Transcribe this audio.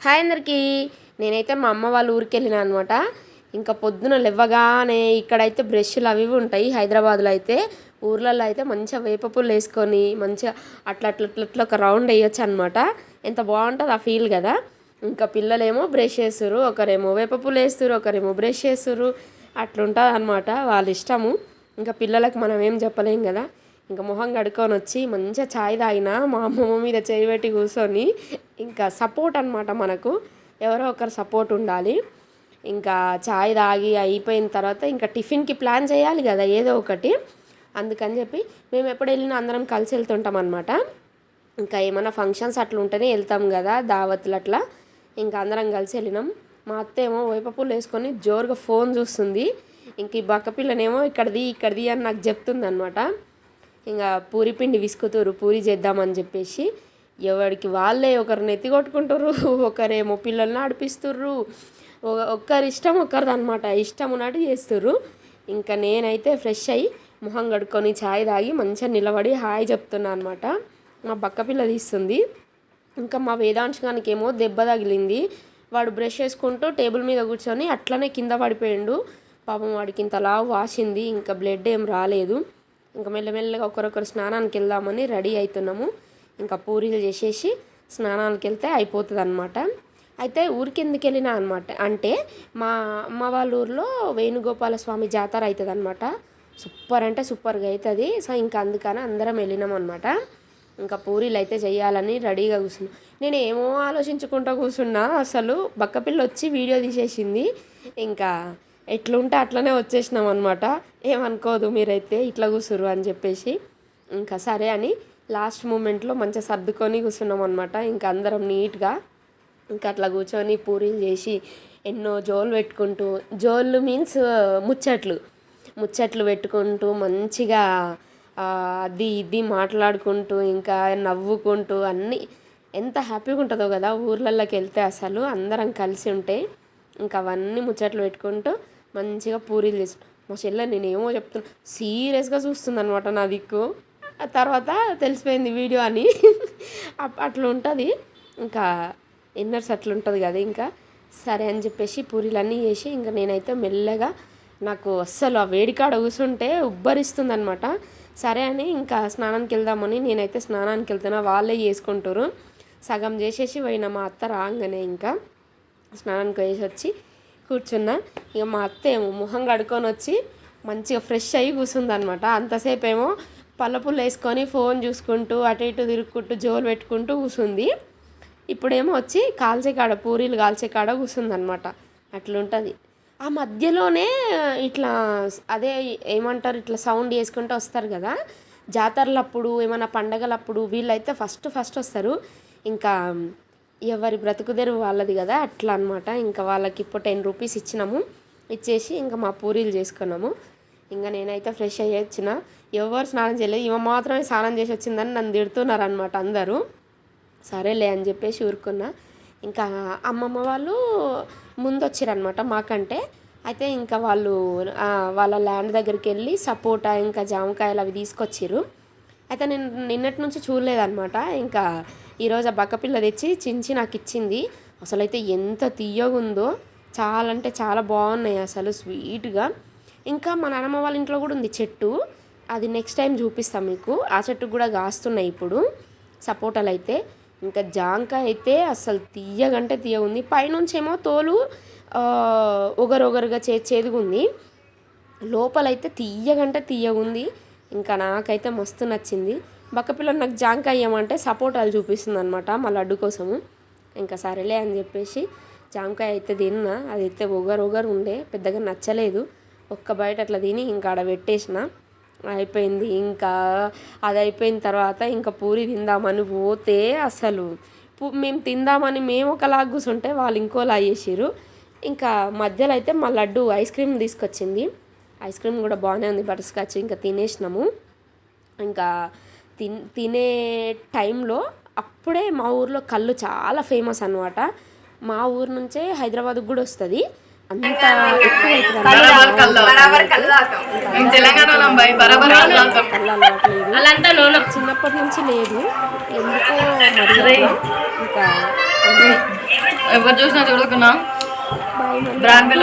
Hi అందరికీ. నేనైతే మా అమ్మ వాళ్ళ ఊరికి వెళ్ళినా అనమాట ఇంకా పొద్దున లేవగానే ఇక్కడైతే బ్రష్లు అవి ఉంటాయి హైదరాబాద్లో అయితే. ఊర్లలో అయితే మంచిగా వేప పుల్ల వేసుకొని మంచిగా అట్లా అట్లా అట్లా అట్లా ఒక రౌండ్ వేయొచ్చు అనమాట ఎంత బాగుంటుంది ఆ ఫీల్ కదా. ఇంకా పిల్లలేమో బ్రష్ చేస్తారు ఒకరేమో వేప పుల్ల వేస్తారు ఒకరేమో బ్రష్ చేస్తారు అట్లుంటుంది అనమాట వాళ్ళ ఇష్టము. ఇంకా పిల్లలకు మనం ఏం చెప్పలేం కదా. ఇంకా మొహం కడుక్కొని వచ్చి మంచిగా చాయ్ తాగిన మా అమ్మమ్మ మీద చేయి పెట్టి కూర్చొని ఇంకా సపోర్ట్ అనమాట మనకు. ఎవరో ఒకరు సపోర్ట్ ఉండాలి. ఇంకా చాయ్ తాగి అయిపోయిన తర్వాత ఇంకా టిఫిన్కి ప్లాన్ చేయాలి కదా ఏదో ఒకటి. అందుకని చెప్పి మేము ఎప్పుడు వెళ్ళినా అందరం కలిసి వెళ్తుంటాం అనమాట ఇంకా ఏమైనా ఫంక్షన్స్ అట్లా ఉంటేనే వెళ్తాం కదా దావత్లు అట్లా. ఇంకా అందరం కలిసి వెళ్ళినాం. మా అత్త ఏమో వేపపూలు వేసుకొని జోరుగా ఫోన్ చూస్తుంది. ఇంక ఈ బక్క పిల్లనేమో ఇక్కడది అని నాకు చెప్తుంది అనమాట ఇంకా పూరి పిండి విసుకుతురు పూరి చేద్దామని చెప్పేసి. ఎవరికి వాళ్ళే ఒకరిని ఎత్తికొట్టుకుంటారు ఒకరేమో పిల్లల్ని ఆడిపిస్తుర్రు ఒ- ఒక్కరి ఇష్టం ఒకరిది అనమాట ఇష్టం ఉన్నట్టు చేస్తుర్రు. ఇంకా నేనైతే ఫ్రెష్ అయ్యి మొహం కడుక్కొని ఛాయ్ తాగి మంచిగా నిలబడి హాయ్ చెప్తున్నా అనమాట మా పక్క పిల్ల తీస్తుంది. ఇంకా మా వేదాంశగానికి ఏమో దెబ్బ తగిలింది. వాడు బ్రష్ చేసుకుంటూ టేబుల్ మీద కూర్చొని అట్లనే కింద పడిపోయిండు. పాపం వాడికి ఇంతలా వాసింది. ఇంకా బ్లడ్ ఏం రాలేదు. ఇంకా మెల్లమెల్లగా ఒకరొకరు స్నానానికి వెళ్దామని రెడీ అవుతున్నాము ఇంకా పూరీలు చేసేసి స్నానానికి వెళ్తే అయిపోతుంది అనమాట అయితే ఊరికి ఎందుకు వెళ్ళినా అనమాట అంటే మా అమ్మ వాళ్ళ ఊర్లో వేణుగోపాల స్వామి జాతర అవుతుంది అనమాట సూపర్ అంటే సూపర్గా అవుతుంది సో ఇంకా అందుకని అందరం వెళ్ళినాం అనమాట ఇంకా పూరీలు అయితే చేయాలని రెడీగా కూర్చున్నా నేను ఏమో ఆలోచించుకుంటూ కూర్చున్నా అసలు బక్కపిల్ల వచ్చి వీడియో తీసేసింది. ఇంకా ఎట్లుంటే అట్లనే వచ్చేసినాం అనమాట ఏమనుకోదు మీరైతే ఇట్లా కూర్చురు అని చెప్పేసి. ఇంకా సరే అని లాస్ట్ మూమెంట్లో మంచిగా సర్దుకొని కూర్చున్నాం అనమాట ఇంకా అందరం నీట్గా ఇంకా అట్లా కూర్చొని పూరీలు చేసి ఎన్నో జోలు పెట్టుకుంటూ జోళ్ళు మీన్స్ ముచ్చట్లు. ముచ్చట్లు పెట్టుకుంటూ మంచిగా అది ఇది మాట్లాడుకుంటూ ఇంకా నవ్వుకుంటూ అన్నీ ఎంత హ్యాపీగా ఉంటుందో కదా ఊర్లలోకి వెళ్తే అసలు అందరం కలిసి ఉంటే ఇంకా అవన్నీ ముచ్చట్లు పెట్టుకుంటూ మంచిగా పూరీలు చేసి మా చెల్లె నేనేమో చెప్తున్నా సీరియస్గా చూస్తుంది అనమాట నా దిక్కు. తర్వాత తెలిసిపోయింది వీడియో అని. అట్లా ఉంటుంది. ఇంకా ఇన్నర్స్ అట్లా ఉంటుంది కదా ఇంకా. సరే అని చెప్పేసి పూరీలన్నీ చేసి ఇంకా నేనైతే మెల్లగా నాకు అస్సలు ఆ వేడికాడ కూర్చుంటే ఉబ్బరిస్తుంది అనమాట సరే అని ఇంకా స్నానానికి వెళ్దామని నేనైతే స్నానానికి వెళ్తున్నా. వాళ్ళే చేసుకుంటారు సగం చేసేసి పోయిన మా అత్త రాగానే ఇంకా స్నానానికి వేసి వచ్చి కూర్చున్నా. ఇక మా అత్త ఏమో మొహం కడుక్కొని వచ్చి మంచిగా ఫ్రెష్ అయ్యి కూర్చుందనమాట అంతసేపు ఏమో పళ్ళపుల్ల వేసుకొని ఫోన్ చూసుకుంటూ అటు ఇటు తిరుక్కుంటూ జోలు పెట్టుకుంటూ కూసుంది. ఇప్పుడేమో వచ్చి కాల్చే కాడ పూరీలు కాల్చే కాడ కూసుంది అనమాట అట్లుంటుంది. ఆ మధ్యలోనే ఇట్లా అదే ఏమంటారు ఇట్లా సౌండ్ చేసుకుంటూ వస్తారు కదా. జాతరలప్పుడు ఏమైనా పండగలప్పుడు వీళ్ళైతే ఫస్ట్ ఫస్ట్ వస్తారు. ఇంకా ఎవరి బ్రతుకుదెరు వాళ్ళది కదా అట్లా అనమాట ఇంకా వాళ్ళకి ఇప్పుడు టెన్ రూపీస్ ఇచ్చినాము. ఇచ్చేసి ఇంకా మా పూరీలు చేసుకున్నాము. ఇంకా నేనైతే ఫ్రెష్ అయ్యి వచ్చిన ఎవరు స్నానం చేయలేదు. ఇవ మాత్రమే స్నానం చేసి వచ్చిందని నన్ను తిడుతున్నారు అనమాట అందరూ. సరేలే అని చెప్పేసి ఊరుకున్నా. ఇంకా అమ్మమ్మ వాళ్ళు ముందు వచ్చారనమాట మాకంటే. అయితే ఇంకా వాళ్ళు వాళ్ళ ల్యాండ్ దగ్గరికి వెళ్ళి సపోటా ఇంకా జామకాయలు అవి తీసుకొచ్చిర్రు. అయితే నేను నిన్నటి నుంచి చూడలేదనమాట ఇంకా ఈరోజు ఆ బక్కపిల్ల తెచ్చి చించి నాకు ఇచ్చింది. అసలు అయితే ఎంత తీయగుందో. చాలా అంటే చాలా బాగున్నాయి అసలు స్వీట్గా ఇంకా మా నాన్నమ్మ వాళ్ళ ఇంట్లో కూడా ఉంది చెట్టు. అది నెక్స్ట్ టైం చూపిస్తాం మీకు. ఆ చెట్టు కూడా కాస్తున్నాయి ఇప్పుడు. సపోటాలు అయితే. ఇంకా జాంకాయ అయితే అసలు తీయగంటే తీయ ఉంది పైనుంచి ఏమో తోలు ఒగరొగరుగా చే చేదుగుంది. లోపలైతే తీయగంటే తీయగుంది. ఇంకా నాకైతే మస్తు నచ్చింది. బక్కపిల్లలు నాకు జాంకాయ ఇవ్వమంటే సపోటాలు చూపిస్తుంది అనమాట మా లడ్డు కోసము. ఇంకా సరేలే అని చెప్పేసి జాంకాయ అయితే తిన్నా. అదైతే ఒగరు ఒగరు ఉండే. పెద్దగా నచ్చలేదు. ఒక్క బయట అట్లా తిని ఇంకా ఆడ పెట్టేసిన. అయిపోయింది. ఇంకా అది అయిపోయిన తర్వాత ఇంకా పూరి తిందామని పోతే అసలు మేము తిందామని మేము ఒకలా కూర్చుంటే వాళ్ళు ఇంకోలా చేసిర్రు. ఇంకా మధ్యలో అయితే మా లడ్డు ఐస్ క్రీమ్ తీసుకొచ్చింది. ఐస్ క్రీమ్ కూడా బాగానే ఉంది బటర్ స్కాచ్ ఇంకా తినేసినాము. ఇంకా తిన్ తినే టైంలో అప్పుడే మా ఊర్లో కళ్ళు చాలా ఫేమస్ అనమాట మా ఊరు నుంచే హైదరాబాద్కి కూడా వస్తుంది. అంత చిన్నప్పటి నుంచి లేదు. ఎందుకో మరి అట్లా. ఇంకా ఎవరు చూసినా చూడకున్నా? బ్రాండ్